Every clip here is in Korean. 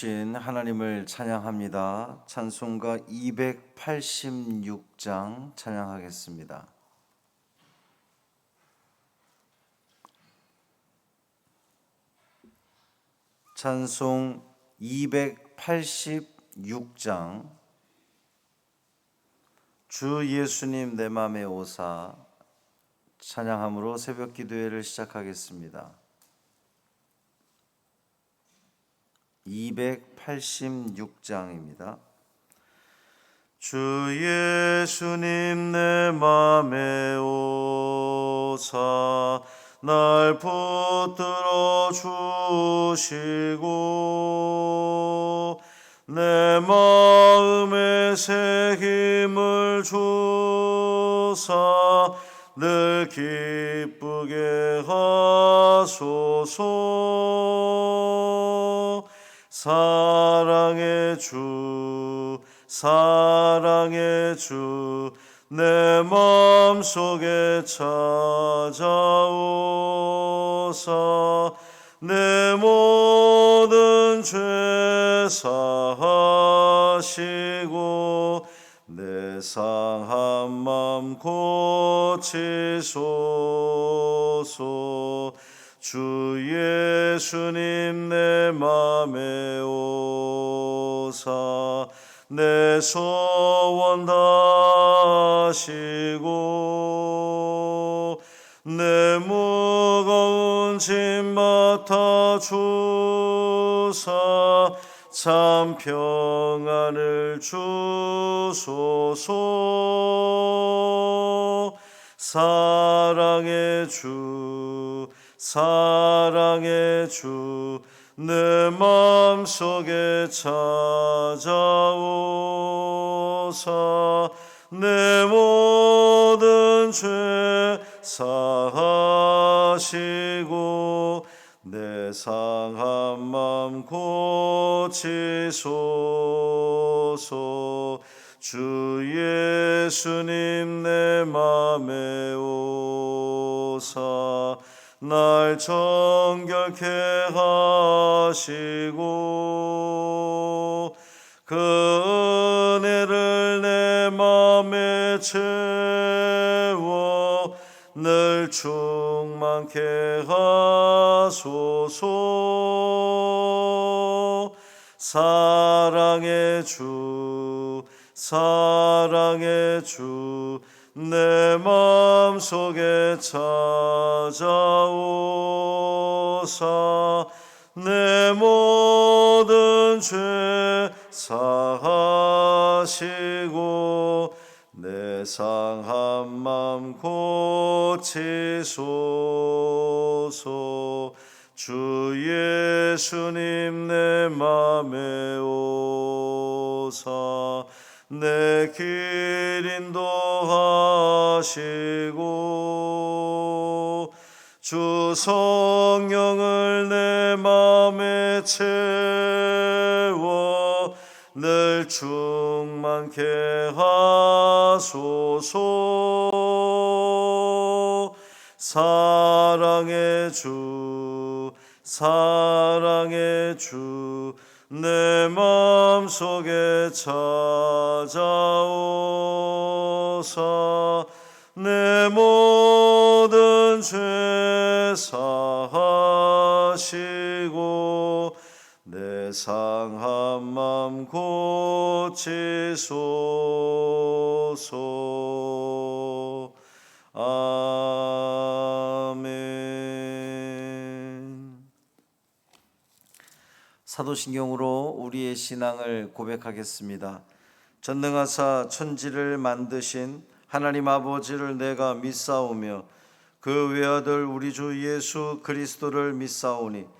주신 하나님을 찬양합니다. 찬송가 286장 찬양하겠습니다. 찬송 286장 주 예수님 내 맘에 오사 찬양함으로 새벽 기도회를 시작하겠습니다. 286장입니다. 주 예수님 내 맘에 오사 날 붙들어 주시고 내 마음에 새 힘을 주사 늘 기쁘게 하소서 사랑의 주 사랑의 주 내 마음속에 찾아오사 내 모든 죄 사하시고 내 상한 맘 고치소서 주 예수님 내 맘에 오사 내 소원 다시고 내 무거운 짐 맡아 주사 참 평안을 주소서. 사랑의 주 사랑의 주 내 마음속에 찾아오사. 내 모든 죄 사하시고 내 상한 맘 고치소서. 주 예수님 내 맘에 오사 날 정결케 하시고 그 은혜를 내 맘에 채워 늘 충만케 하소서. 사랑의 주 사랑의 주 내 마음속에 찾아오사 내 모든 죄 사하시고 내 상한 맘 고치소서. 주 예수님 내 맘에 오사 내 길 인도 하시고 주 성령을 내 맘에 채워 늘 충만케 하소서. 사랑의 주 사랑의 주 내 마음속에 찾아오사 상한 맘 고치소서 아멘 사도신경으로 우리의 신앙을 고백하겠습니다. 전능하사 천지를 만드신 하나님 아버지를 내가 믿사오며 그 외아들 우리 주 예수 그리스도를 믿사오니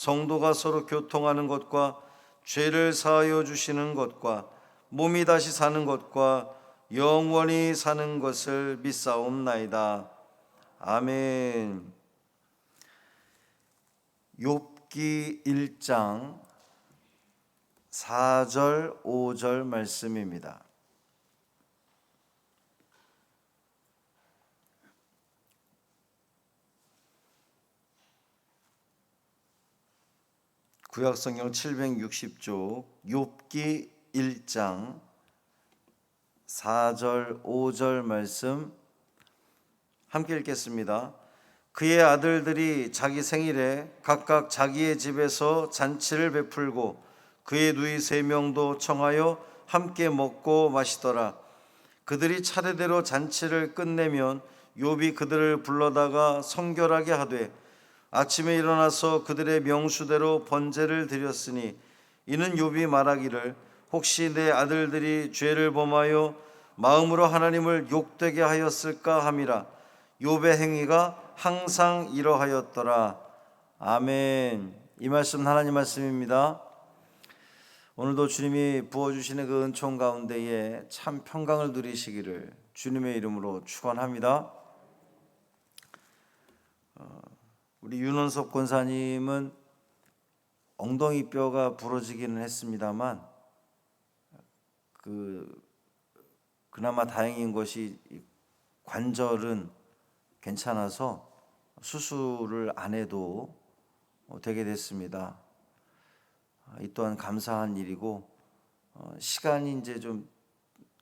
성도가 서로 교통하는 것과 죄를 사하여 주시는 것과 몸이 다시 사는 것과 영원히 사는 것을 믿사옵나이다. 아멘. 욥기 1장 4절 5절 말씀입니다. 구약 성경 760쪽 욥기 1장 4절 5절 말씀 함께 읽겠습니다. 그의 아들들이 자기 생일에 각각 자기의 집에서 잔치를 베풀고 그의 누이 세 명도 청하여 함께 먹고 마시더라. 그들이 차례대로 잔치를 끝내면 욥이 그들을 불러다가 성결하게 하되 아침에 일어나서 그들의 명수대로 번제를 드렸으니 이는 욥이 말하기를 혹시 내 아들들이 죄를 범하여 마음으로 하나님을 욕되게 하였을까 함이라 욥의 행위가 항상 이러하였더라. 아멘. 이 말씀 하나님 말씀입니다. 오늘도 주님이 부어주시는 그 은총 가운데에 참 평강을 누리시기를 주님의 이름으로 축원합니다. 어, 우리 윤원석 권사님은 엉덩이 뼈가 부러지기는 했습니다만 그 그나마 다행인 것이 이 관절은 괜찮아서 수술을 안 해도 어, 되게 됐습니다. 아, 이 또한 감사한 일이고 어, 시간이 이제 좀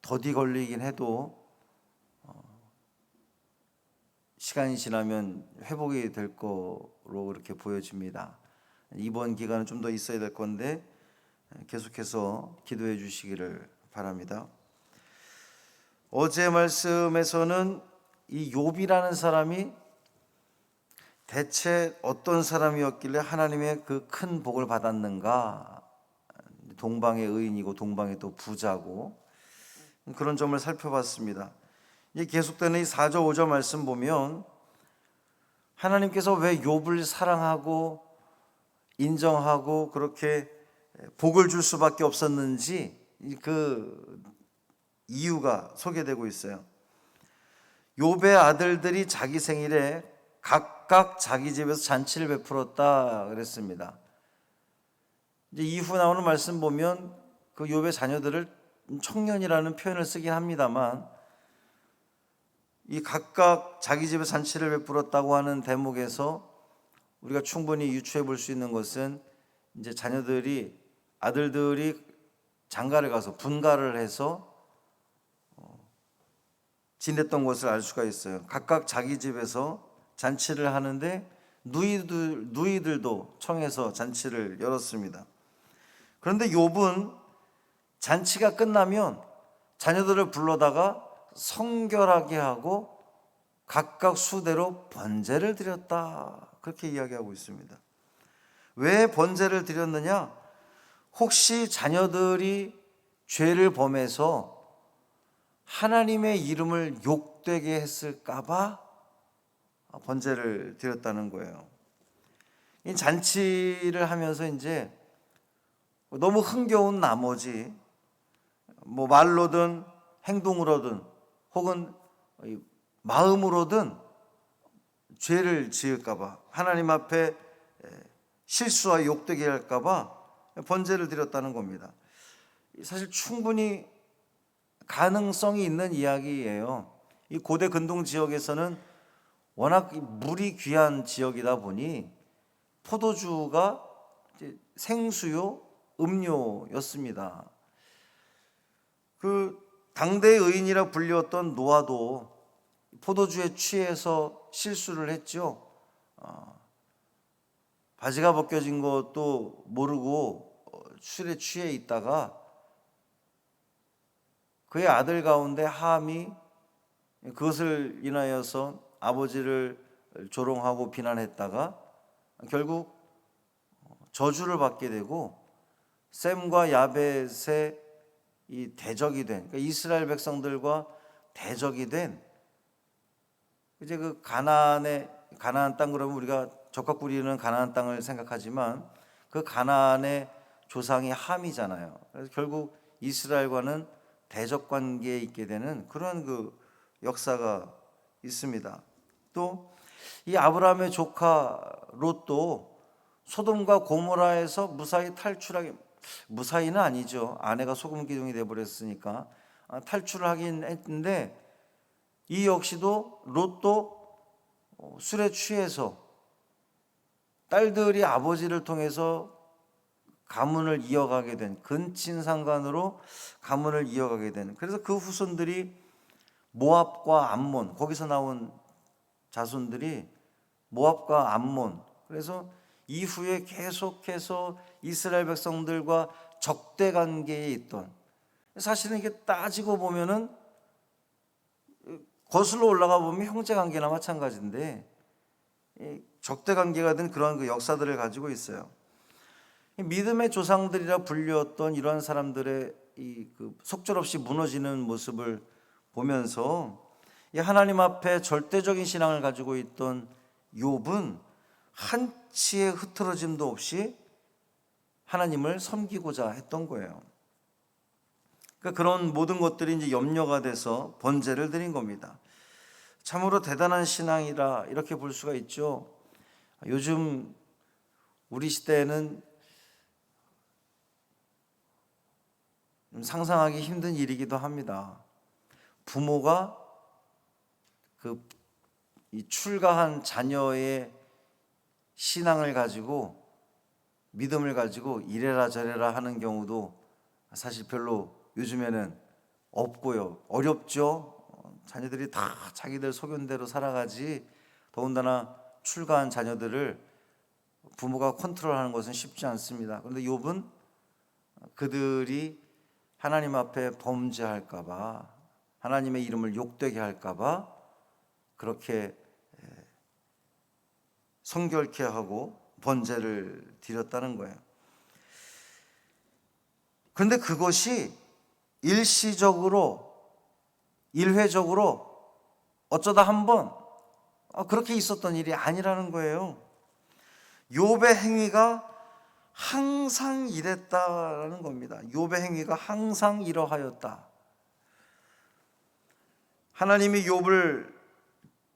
더디 걸리긴 해도 어, 시간이 지나면 회복이 될 거로 그렇게 보여집니다. 이번 기간은 좀 더 있어야 될 건데 계속해서 기도해 주시기를 바랍니다. 어제 말씀에서는 이 욥이라는 사람이 대체 어떤 사람이었길래 하나님의 그 큰 복을 받았는가? 동방의 의인이고 동방의 또 부자고 그런 점을 살펴봤습니다. 이 계속되는 이 4절 5절 말씀 보면 하나님께서 왜 욥을 사랑하고 인정하고 그렇게 복을 줄 수밖에 없었는지 그 이유가 소개되고 있어요. 욥의 아들들이 자기 생일에 각각 자기 집에서 잔치를 베풀었다 그랬습니다. 이제 이후 나오는 말씀 보면 그 욥의 자녀들을 청년이라는 표현을 쓰긴 합니다만 이 각각 자기 집에 잔치를 베풀었다고 하는 대목에서 우리가 충분히 유추해 볼 수 있는 것은 이제 자녀들이 아들들이 장가를 가서 분가를 해서 지냈던 것을 알 수가 있어요. 각각 자기 집에서 잔치를 하는데 누이들 누이들도 청해서 잔치를 열었습니다. 그런데 욥은 잔치가 끝나면 자녀들을 불러다가 성결하게 하고 각각 수대로 번제를 드렸다. 그렇게 이야기하고 있습니다. 왜 번제를 드렸느냐? 혹시 자녀들이 죄를 범해서 하나님의 이름을 욕되게 했을까봐 번제를 드렸다는 거예요. 이 잔치를 하면서 이제 너무 흥겨운 나머지 뭐 말로든 행동으로든 혹은 마음으로든 죄를 지을까봐 하나님 앞에 실수와 욕되게 할까봐 번제를 드렸다는 겁니다. 사실 충분히 가능성이 있는 이야기예요. 이 고대 근동 지역에서는 워낙 물이 귀한 지역이다 보니 포도주가 생수요 음료였습니다. 그 당대 의인이라 불리웠던 노아도 포도주에 취해서 실수를 했죠. 어, 바지가 벗겨진 것도 모르고 어, 술에 취해 있다가 그의 아들 가운데 함이 그것을 인하여서 아버지를 조롱하고 비난했다가 결국 저주를 받게 되고 셈과 야벳의 이 대적이 된 그러니까 이스라엘 백성들과 대적이 된 이제 그 가나안의 가나안 땅 그러면 우리가 적각 부리는 가나안 땅을 생각하지만 그 가나안의 조상이 함이잖아요. 그래서 결국 이스라엘과는 대적 관계에 있게 되는 그런 그 역사가 있습니다. 또 이 아브라함의 조카 롯도 소돔과 고모라에서 무사히 탈출하게 무사히는 아니죠. 아내가 소금 기둥이 돼 버렸으니까. 아, 탈출을 하긴 했는데 이 역시도 롯도 어, 술에 취해서 딸들이 아버지를 통해서 가문을 이어가게 된 근친상간으로 가문을 이어가게 된. 그래서 그 후손들이 모압과 암몬 거기서 나온 자손들이 모압과 암몬. 그래서 이후에 계속해서 이스라엘 백성들과 적대 관계에 있던 사실은 이게 따지고 보면은 거슬러 올라가 보면 형제 관계나 마찬가지인데 이 적대 관계가 된 그런 그 역사들을 가지고 있어요. 이 믿음의 조상들이라 불렸던 이러한 사람들의 이 그 속절없이 무너지는 모습을 보면서 이 하나님 앞에 절대적인 신앙을 가지고 있던 욥은 한치의 흐트러짐도 없이 하나님을 섬기고자 했던 거예요. 그러니까 그런 모든 것들이 이제 염려가 돼서 번제를 드린 겁니다. 참으로 대단한 신앙이라 이렇게 볼 수가 있죠. 요즘 우리 시대에는 좀 상상하기 힘든 일이기도 합니다. 부모가 그이 출가한 자녀의 신앙을 가지고 믿음을 가지고 이래라 저래라 하는 경우도 사실 별로 요즘에는 없고요. 어렵죠. 어, 자녀들이 다 자기들 소견대로 살아가지 더군다나 출가한 자녀들을 부모가 컨트롤하는 것은 쉽지 않습니다. 그런데 욥은 그들이 하나님 앞에 범죄할까 봐 하나님의 이름을 욕되게 할까 봐 그렇게 성결케 하고 번제를 드렸다는 거예요. 그런데 그것이 일시적으로 일회적으로 어쩌다 한번 아, 그렇게 있었던 일이 아니라는 거예요. 욥의 행위가 항상 이랬다라는 겁니다. 욥의 행위가 항상 이러하였다. 하나님이 욥을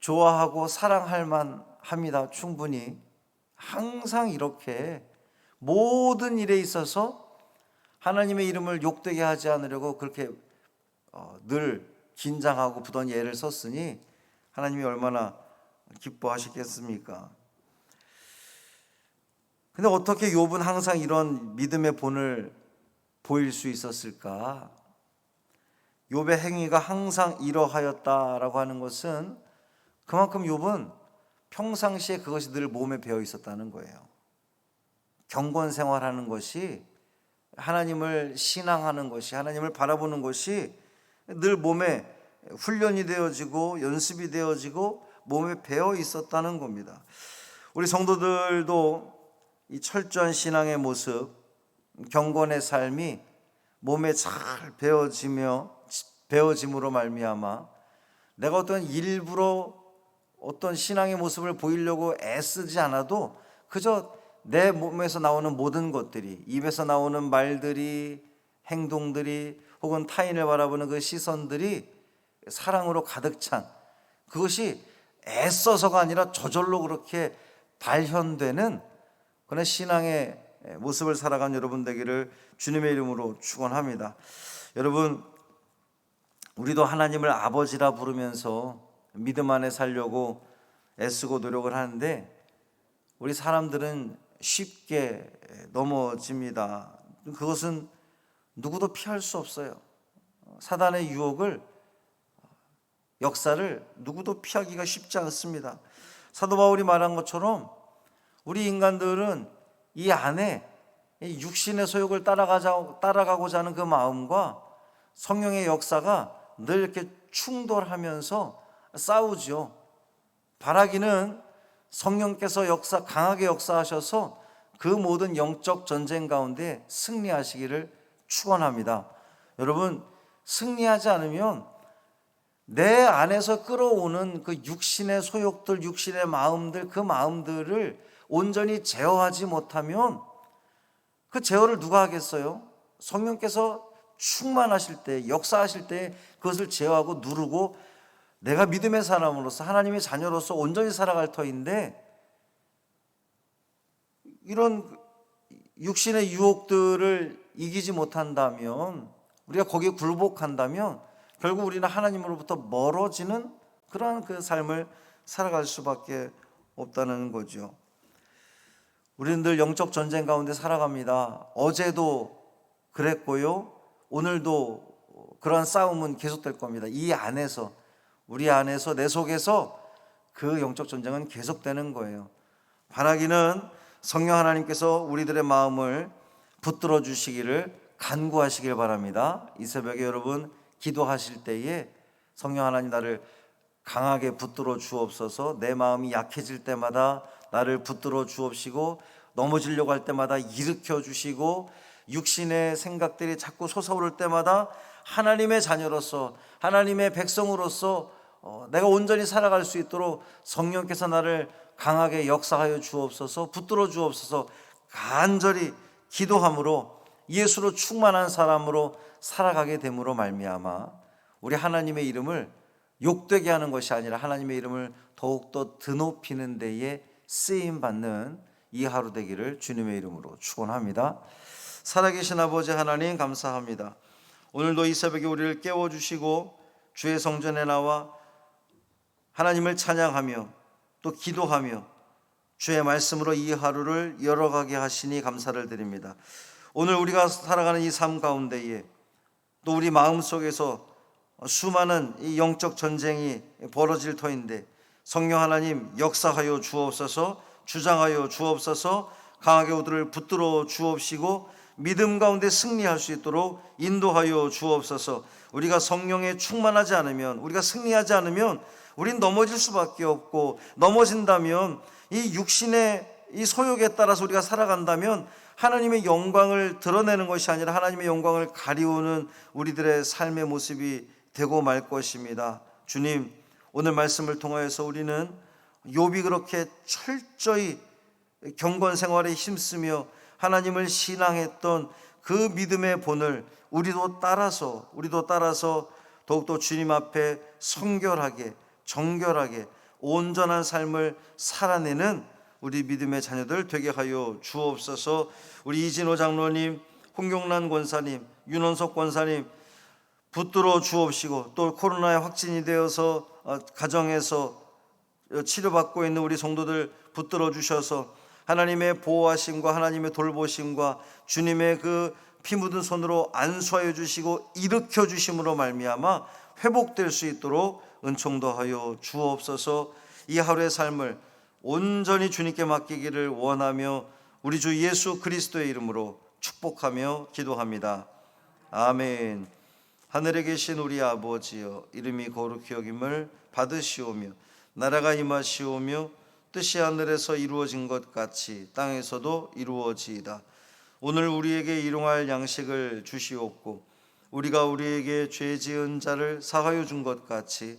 좋아하고 사랑할 만합니다. 충분히 항상 이렇게 모든 일에 있어서 하나님의 이름을 욕되게 하지 않으려고 그렇게 어, 늘 긴장하고 부던 예를 썼으니 하나님이 얼마나 기뻐하셨겠습니까? 근데 어떻게 욥은 항상 이런 믿음의 본을 보일 수 있었을까? 욥의 행위가 항상 이러하였다라고 하는 것은 그만큼 욥은 평상시에 그것이 늘 몸에 배어 있었다는 거예요. 경건 생활하는 것이 하나님을 신앙하는 것이 하나님을 바라보는 것이 늘 몸에 훈련이 되어지고 연습이 되어지고 몸에 배어 있었다는 겁니다. 우리 성도들도 이 철저한 신앙의 모습, 경건의 삶이 몸에 잘 배어지며 배어짐으로 말미암아 내가 어떤 일부러 어떤 신앙의 모습을 보이려고 애쓰지 않아도 그저 내 몸에서 나오는 모든 것들이 입에서 나오는 말들이 행동들이 혹은 타인을 바라보는 그 시선들이 사랑으로 가득 찬 그것이 애써서가 아니라 저절로 그렇게 발현되는 그런 신앙의 모습을 살아간 여러분 되기를 주님의 이름으로 축원합니다. 여러분 우리도 하나님을 아버지라 부르면서 믿음 안에 살려고 애쓰고 노력을 하는데 우리 사람들은 쉽게 넘어집니다. 그것은 누구도 피할 수 없어요. 사단의 유혹을 역사를 누구도 피하기가 쉽지 않습니다. 사도 바울이 말한 것처럼 우리 인간들은 이 안에 육신의 소욕을 따라가자, 따라가고자 하는 그 마음과 성령의 역사가 늘 이렇게 충돌하면서 싸우죠. 바라기는 성령께서 역사 강하게 역사하셔서 그 모든 영적 전쟁 가운데 승리하시기를 축원합니다. 여러분 승리하지 않으면 내 안에서 끌어오는 그 육신의 소욕들, 육신의 마음들, 그 마음들을 온전히 제어하지 못하면 그 제어를 누가 하겠어요? 성령께서 충만하실 때, 역사하실 때 그것을 제어하고 누르고 내가 믿음의 사람으로서 하나님의 자녀로서 온전히 살아갈 터인데 이런 육신의 유혹들을 이기지 못한다면 우리가 거기에 굴복한다면 결국 우리는 하나님으로부터 멀어지는 그러한 그 삶을 살아갈 수밖에 없다는 거죠. 우리는 늘 영적 전쟁 가운데 살아갑니다. 어제도 그랬고요. 오늘도 그러한 싸움은 계속될 겁니다. 이 안에서 우리 안에서 내 속에서 그 영적 전쟁은 계속되는 거예요. 바라기는 성령 하나님께서 우리들의 마음을 붙들어 주시기를 간구하시길 바랍니다. 이 새벽에 여러분 기도하실 때에 성령 하나님 나를 강하게 붙들어 주옵소서 내 마음이 약해질 때마다 나를 붙들어 주옵시고 넘어지려고 할 때마다 일으켜 주시고 육신의 생각들이 자꾸 솟아오를 때마다 하나님의 자녀로서 하나님의 백성으로서 어, 내가 온전히 살아갈 수 있도록 성령께서 나를 강하게 역사하여 주옵소서 붙들어 주옵소서 간절히 기도함으로 예수로 충만한 사람으로 살아가게 됨으로 말미암아 우리 하나님의 이름을 욕되게 하는 것이 아니라 하나님의 이름을 더욱더 드높이는 데에 쓰임 받는 이 하루 되기를 주님의 이름으로 축원합니다. 살아계신 아버지 하나님 감사합니다. 오늘도 이 새벽에 우리를 깨워 주시고 주의 성전에 나와 하나님을 찬양하며 또 기도하며 주의 말씀으로 이 하루를 열어가게 하시니 감사를 드립니다. 오늘 우리가 살아가는 이 삶 가운데에 또 우리 마음 속에서 수많은 이 영적 전쟁이 벌어질 터인데 성령 하나님 역사하여 주옵소서 주장하여 주옵소서 강하게 우리를 붙들어 주옵시고 믿음 가운데 승리할 수 있도록 인도하여 주옵소서 우리가 성령에 충만하지 않으면 우리가 승리하지 않으면 우린 넘어질 수밖에 없고 넘어진다면 이 육신의 이 소욕에 따라서 우리가 살아간다면 하나님의 영광을 드러내는 것이 아니라 하나님의 영광을 가리우는 우리들의 삶의 모습이 되고 말 것입니다. 주님, 오늘 말씀을 통하여서 우리는 욥이 그렇게 철저히 경건 생활에 힘쓰며 하나님을 신앙했던 그 믿음의 본을 우리도 따라서 우리도 따라서 더욱더 주님 앞에 성결하게 정결하게 온전한 삶을 살아내는 우리 믿음의 자녀들 되게 하여 주옵소서. 우리 이진호 장로님, 홍경란 권사님, 윤원석 권사님 붙들어 주옵시고 또 코로나에 확진이 되어서 어, 가정에서 치료받고 있는 우리 성도들 붙들어 주셔서 하나님의 보호하심과 하나님의 돌보심과 주님의 그 피 묻은 손으로 안수하여 주시고 일으켜 주심으로 말미암아 회복될 수 있도록 은총도 하여 주옵소서. 이 하루의 삶을 온전히 주님께 맡기기를 원하며 우리 주 예수 그리스도의 이름으로 축복하며 기도합니다. 아멘. 하늘에 계신 우리 아버지여 이름이 거룩히 여김을 받으시오며 나라가 임하시오며 뜻이 하늘에서 이루어진 것 같이 땅에서도 이루어지이다. 오늘 우리에게 일용할 양식을 주시옵고 우리가 우리에게 죄 지은 자를 사하여 준 것 같이